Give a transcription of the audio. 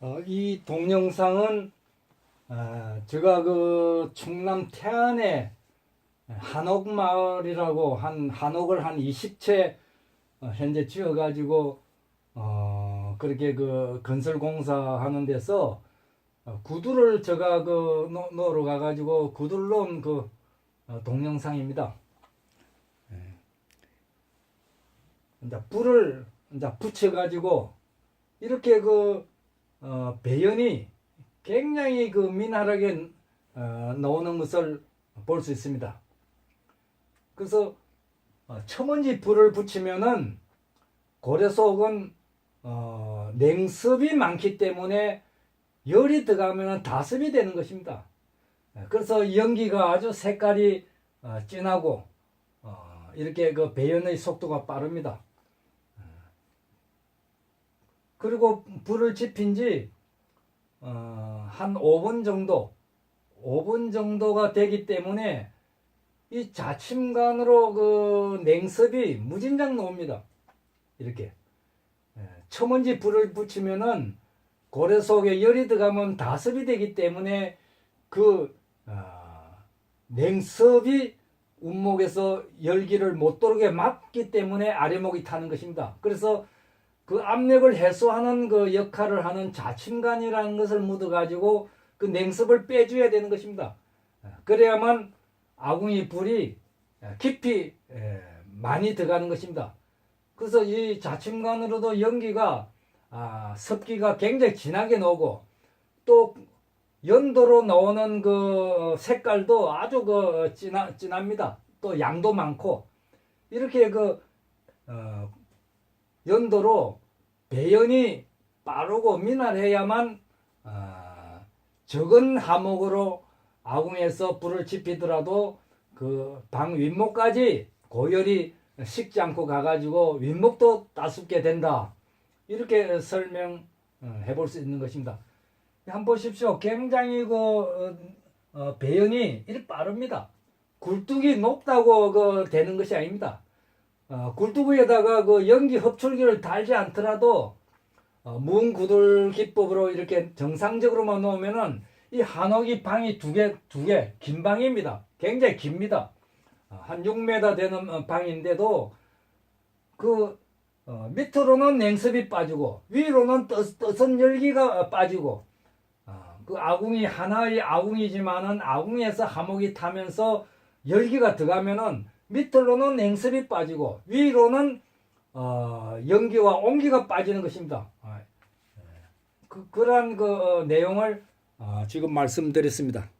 어, 이 동영상은 어, 제가 그 충남 태안에 한옥마을이라고 한 한옥을 한 20채 어, 현재 지어가지고 어, 그렇게 그 건설 공사하는 데서 어, 구두를 제가 그 놓- 놓으러 가가지고 구두를 놓은 그 어, 동영상입니다. 예. 이제 불을 이제 붙여가지고 이렇게 그 어, 배연이 굉장히 그 미나하게 어, 나오는 것을 볼 수 있습니다. 그래서 어, 첨언지 불을 붙이면은 고래 속은 어, 냉습이 많기 때문에 열이 들어가면 다습이 되는 것입니다. 예, 그래서 연기가 아주 색깔이 어, 진하고 어, 이렇게 그 배연의 속도가 빠릅니다. 그리고 불을 지핀 지, 어, 한 5분 정도, 5분 정도가 되기 때문에 이 자침관으로 그 냉습이 무진장 나옵니다. 이렇게. 예, 첨언지 불을 붙이면은 고래 속에 열이 들어가면 다습이 되기 때문에 그, 아, 냉습이 운목에서 열기를 못 들어오게 막기 때문에 아래목이 타는 것입니다. 그래서 그 압력을 해소하는 그 역할을 하는 자침관이라는 것을 묻어 가지고 그 냉습을 빼줘야 되는 것입니다. 그래야만 아궁이 불이 깊이 에, 많이 들어가는 것입니다. 그래서 이 자침관으로도 연기가 아, 습기가 굉장히 진하게 나오고 또 연도로 나오는 그 색깔도 아주 그 진하, 진합니다. 또 양도 많고 이렇게 그 어, 연도로 배연이 빠르고 미날해야만 아, 적은 하목으로 아궁에서 불을 지피더라도 그 방 윗목까지 고열이 식지 않고 가가지고 윗목도 따숩게 된다. 이렇게 설명해 볼 수 있는 것입니다. 한번 보십시오. 굉장히 그 어, 어, 배연이 이렇게 빠릅니다. 굴뚝이 높다고 그 되는 것이 아닙니다. 어, 굴두부에다가 그 연기 흡출기를 달지 않더라도 어, 무음구들 기법으로 이렇게 정상적으로만 놓으면은 이 한옥이 방이 두 개, 두 개, 긴 방입니다. 굉장히 깁니다. 어, 한 6m 되는 어, 방인데도 그 어, 밑으로는 냉습이 빠지고 위로는 떠, 떠선 열기가 어, 빠지고 어, 그 아궁이 하나의 아궁이지만은 아궁에서 하목이 타면서 열기가 들어가면은 밑으로는 냉습이 빠지고 위로는 어, 연기와 온기가 빠지는 것입니다. 아, 그, 그러한 그 어, 내용을 어, 지금 말씀드렸습니다.